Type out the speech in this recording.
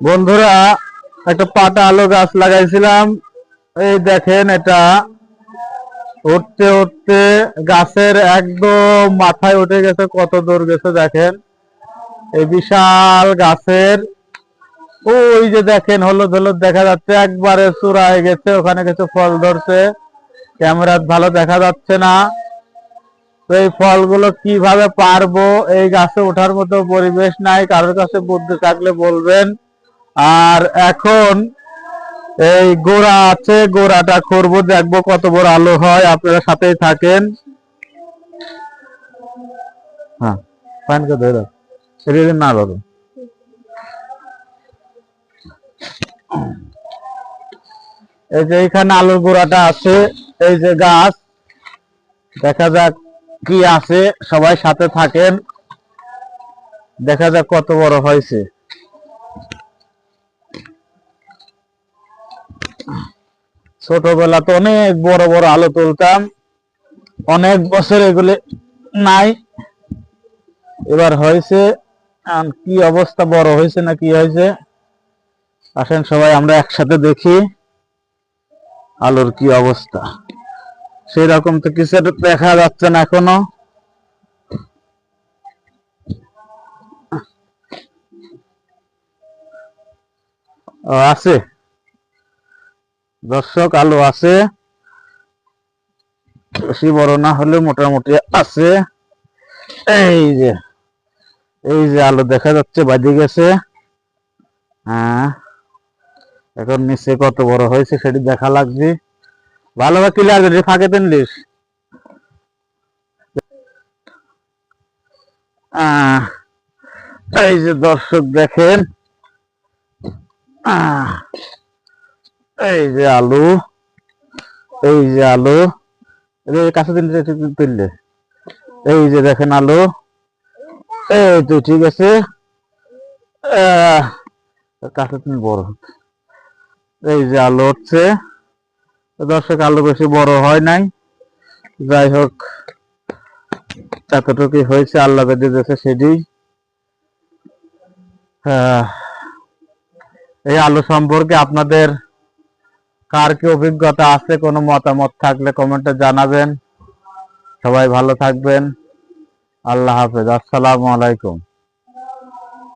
বন্ধুরা, একটা পাটা আলো গাছ লাগাইছিলাম। এই দেখেন এটা। উঠতে উঠতে গাছের একদম মাথায় উঠে গেছে, কত দূর গেছে দেখেন। এই বিশাল গাছের। ওই যে দেখেন, হলুদ হলুদ দেখা যাচ্ছে, একবারে চূড়ায় গেছে, ওখানে কিছু ফল ধরছে। ক্যামেরাত ভালো দেখা যাচ্ছে না। তো এই ফলগুলো কীভাবে পারব? এই গাছে ওঠার মতো পরিবেশ নাই, কারোর কাছে বুদ্ধি থাকলে বলবেন। আর এখন এই গোড়া আছে, গোড়াটা করব, দেখব কত বড় আলো হয়, আপনারা সাথেই থাকেন। হ্যাঁ। না এই যে এখানে আলুর গোড়াটা আছে, এই যে গাছ, দেখা যাক কি আছে, সবাই সাথে থাকেন। দেখা যাক কত বড় হয়েছে। ছোটবেলা তো অনেক বড় বড় আলো তুলতাম। অনেক বছর এগুলি নাই। এবার হয়েছে কি অবস্থা, বড় হয়েছে না কি হয়েছে? আসেন সবাই আমরা একসাথে দেখি আলোর কি অবস্থা। সেই রকম তো কিছু দেখা যাচ্ছে না এখনও। আছে। দর্শক আলো আছে। বেশি বড় না হলে মোটামুটি আছে। এই যে এই যে আলো দেখা যাচ্ছে বাজে গেছে। হ্যাঁ এখন নিচে কত বড় হয়েছে সেটি দেখা লাগবে। ভালোভাবে ক্লিয়ার করে ফাঁকে তিনলিস এই যে দর্শক দেখেন। আহ, এই যে আলু, এই যে আলু যে কাছে তিনটে তুললে, এই যে দেখেন আলু, এই তো ঠিক আছে। কাছে তুমি বড়। এই যে আলু হচ্ছে। দর্শক, আলু বেশি বড় হয় নাই। যাই হোক, এতটুকুই হয়েছে, আল্লাহ বেঁধে দিয়েছে সেটি। এই আলু সম্পর্কে আপনাদের কার কি অভিজ্ঞতা আছে, কোনো মতামত থাকলে কমেন্টে জানাবেন। সবাই ভালো থাকবেন। আল্লাহ হাফেজ। আসসালামু আলাইকুম।